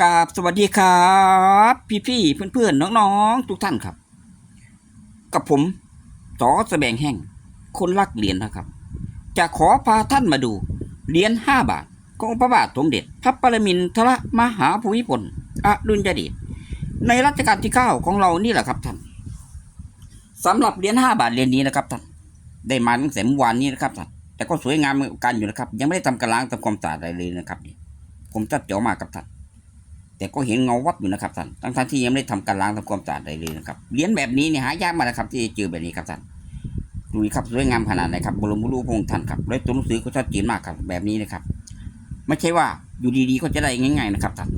กราบสวัสดีครับ พี่ๆเพื่อนๆน้องๆ ทุกท่านครับ กับผมสอสแสบงแห่งคนรักเหรียญนะครับ จะขอพาท่านมาดูเหรียญห้าบาทของพระบาทสมเด็จพระปรมินทรมหาภูมิพลอดุลยเดชในรัชกาลที่เก้าของเรานี่แหละครับท่านสำหรับเหรียญห้าบาทเหรียญนี้นะครับท่านได้มาตั้งแต่เมื่อวานนี้นะครับท่านแต่ก็สวยงามกันอยู่นะครับ ยังไม่ได้ทำการล้างทำความสะอาดอะไรเลยนะครับผมจัดเจ๋อมากครับท่าน แต่ก็เห็นเงาวับอยู่นะครับท่านทั้งทที่ยังไม่ได้ทำการล้างทำความสะอาดอะไรเลยนะครับเหรียญแบบนี้เนี่ยหายากมากนะครับที่จะเจอแบบนี้ครับท่านดูครับสวยงามขนาดไหนครับบรมรูปพระองค์ท่านครับและตัวหนังสือก็ชัดเจนมากครับแบบนี้นะครับ ไม่ใช่ว่าอยู่ดีๆก็จะได้ง่ายๆนะครับท่าน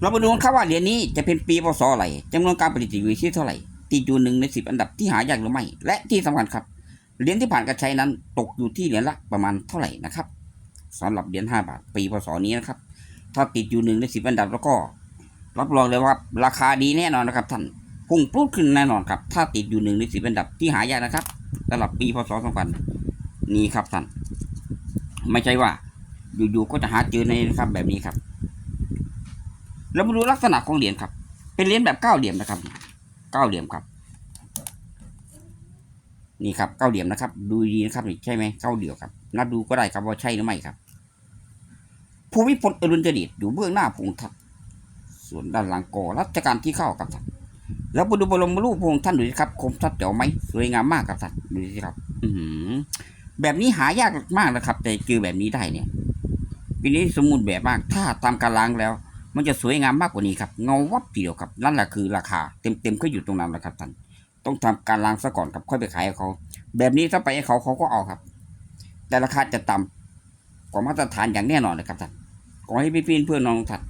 เรามาดูกันครับว่าเหรียญนี้จะเป็นปีพศอะไรจำนวนการผลิตอยู่ที่เท่าไหร่ติดอยู่หนึ่งในสิบอันดับที่หายากหรือไม่และที่สำคัญครับเหรียญที่ผ่านการใช้นั้น ตกอยู่ที่เหรียญละประมาณเท่าไหร่นะครับสำหรับเหรียญห้าบาท ปีพศนี้นะครับ ถ้าติดอยู่หนึ่งในสิบอันดับแล้วก็ รับรองเลยว่าราคาดีแน่นอนนะครับท่านพุ่งปลุดขึ้นแน่นอนครับ ถ้าติดอยู่หนึ่งในสิบอันดับที่หายากนะครับสำหรับปีพศสองพันนี้ครับท่านไม่ใช่ว่า อยู่ๆก็จะหาเจอในนะครับ แบบนี้ครับเรามาดูลักษณะของเหรียญครับ เป็นเหรียญแบบเก้าเหลี่ยมนะครับเก้าเหลี่ยมครับนี่ครับเก้าเหลี่ยมนะครับ ดูดีนะครับนี่ใช่ไหมเก้าเดี่ยวครับนับดูก็ได้ครับว่าใช่หรือไม่ครับ ภูมิพลอดุลยเดชอยู่เบื้องหน้าพงท่านส่วนด้านหลังก่อรัชกาลที่เข้าครับท่านแล้วมาดูบรมรูปพงท่านดูสิครับคมชัดเจ๋วไหมสวยงามมากครับท่านดูสิครับ อือหือแบบนี้หายากมากนะครับ แต่เจอแบบนี้ได้เนี่ยปีนี้สมบูรณ์แบบมาก ถ้าตามการล้างแล้ว มันจะสวยงามมากกว่านี้ครับ เงาวับทีเดียวครับ นั่นแหละคือราคา เต็มๆก็อยู่ตรงนั้นแหละครับท่านต้องทำการล้างซะก่อนครับค่อยไปขายให้เขา แบบนี้ถ้าไปให้เขาเขาก็เอาครับ แต่ราคาจะต่ำกว่ามาตรฐานอย่างแน่นอนเลยครับท่าน ขอให้พี่พี่เพื่อนน้องทัด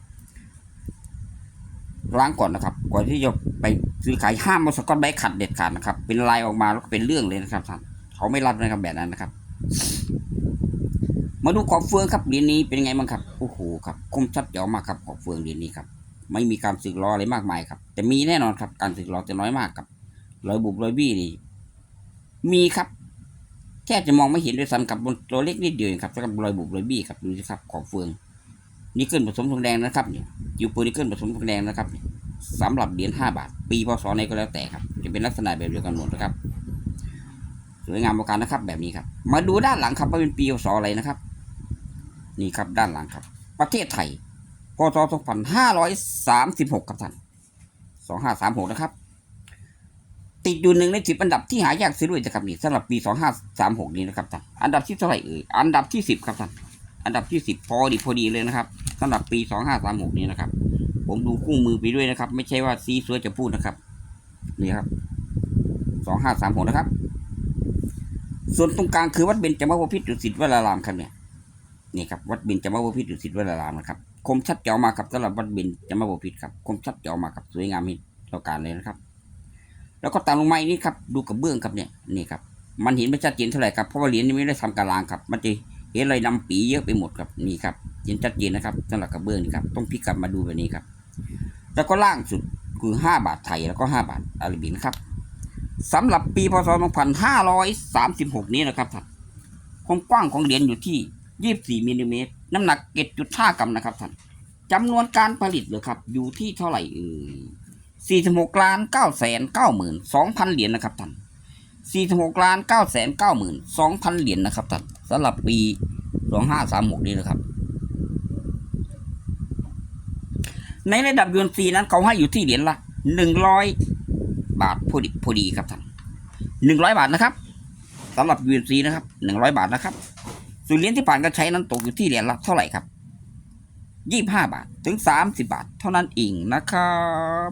ล้างก่อนนะครับ ก่อนที่จะไปซื้อขายห้ามมาสกอตไบขัดเด็ดขาดนะครับ เป็นลายออกมาแล้วก็เป็นเรื่องเลยนะครับท่านเขาไม่รับนะครับแบบนั้นนะครับ มาดูขอบเฟืองครับเหรียญนี้เป็นไงบ้างครับโอ้โหครับคมชัดเจ๋วมากครับขอบเฟืองเหรียญนี้ครับ ไม่มีการสึกล้ออะไรมากมายครับ แต่มีแน่นอนครับ การสึกล้อจะน้อยมากครับรอยบุบรอยบี้นี่มีครับแค่จะมองไม่เห็นด้วยซ้ำกับบนตัวเล็กนิดเดียวเองครับสำหรับรอยบุบรอยบี้ครับดูสิครับขอบเฟือง นิกเกิลผสมทองแดงนะครับเนี่ยยูโปนิกเกิลผสมทองแดงนะครับเนี่ยสำหรับเหรียญห้าบาท ปีพศไหนก็แล้วแต่ครับจะเป็นลักษณะแบบเดียวกันหมดนะครับ สวยงามประการนะครับ แบบนี้ครับ มาดูด้านหลังครับว่าเป็นปีพศอะไรนะครับ นี่ครับด้านหลังครับ ประเทศไทยพศสองพันห้าร้อยสามสิบหกครับท่านสองห้าสามหกนะครับ ติดอยู่หนึ่งในสิบอันดับที่หายากซื้อด้วยนะครับนี่สำหรับปีสองห้าสามหกนี้นะครับท่านอันดับที่เท่าไหร่เอ่ยอันดับที่สิบครับท่านอันดับที่สิบพอดีพอดีเลยนะครับ สำหรับปีสองห้าสามหกนี้นะครับ ผมดูคู่มือไปด้วยนะครับ ไม่ใช่ว่าซีซัวจะพูดนะครับ นี่ครับสองห้าสามหกนะครับ ส่วนตรงกลางคือวัดเบญจมบพิตรดุสิตวรารามครับเนี่ย นี่ครับวัดเบญจมบพิตรดุสิตวรารามนะครับ คมชัดเจ๋วมากครับสำหรับวัดเบญจมบพิตรครับ คมชัดเจ๋วมากครับสวยงามมีต่อการเลยนะครับ แล้วก็ตามลงมาอีกนี่ครับ ดูกระเบื้องครับเนี่ย นี่ครับ มันเห็นไม่ชัดเจนเท่าไหร่ครับ เพราะว่าเหรียญนี้ไม่ได้ทำการล้างครับ มันจะเห็นรอยดำปีเยอะไปหมดครับ นี่ครับ เห็นชัดเจนนะครับสำหรับกระเบื้องนี่ครับ ต้องพลิกกลับมาดูแบบนี้ครับ แล้วก็ล่างสุดคือห้าบาทไทยแล้วก็ห้าบาทอาราบินครับสำหรับปีพศ 2536 นี้นะครับท่านความกว้างของเหรียญอยู่ที่ 24มิลลิเมตรน้ำหนัก 7.5 กรัมนะครับท่านจำนวนการผลิตเลยครับ อยู่ที่เท่าไหร่เอ่ย46ล้าน9แสน9หมื่น2,000 เหรียญนะครับท่าน46ล้าน9แสน9หมื่น2,000 เหรียญนะครับท่านสำหรับปี 2536 นี้นะครับ ในระดับยูนซีนั้นเขาให้อยู่ที่เหรียญละ100บาทพอดีพอดีครับท่านหนึ่งร้อยบาทนะครับสำหรับยูนซีนะครับหนึ่งร้อยบาทนะครับส่วนเหรียญที่ผ่านการใช้นั้นตกอยู่ที่เหรียญละเท่าไหร่ครับ25บาทถึงสามสิบบาท เท่านั้นเองนะครับ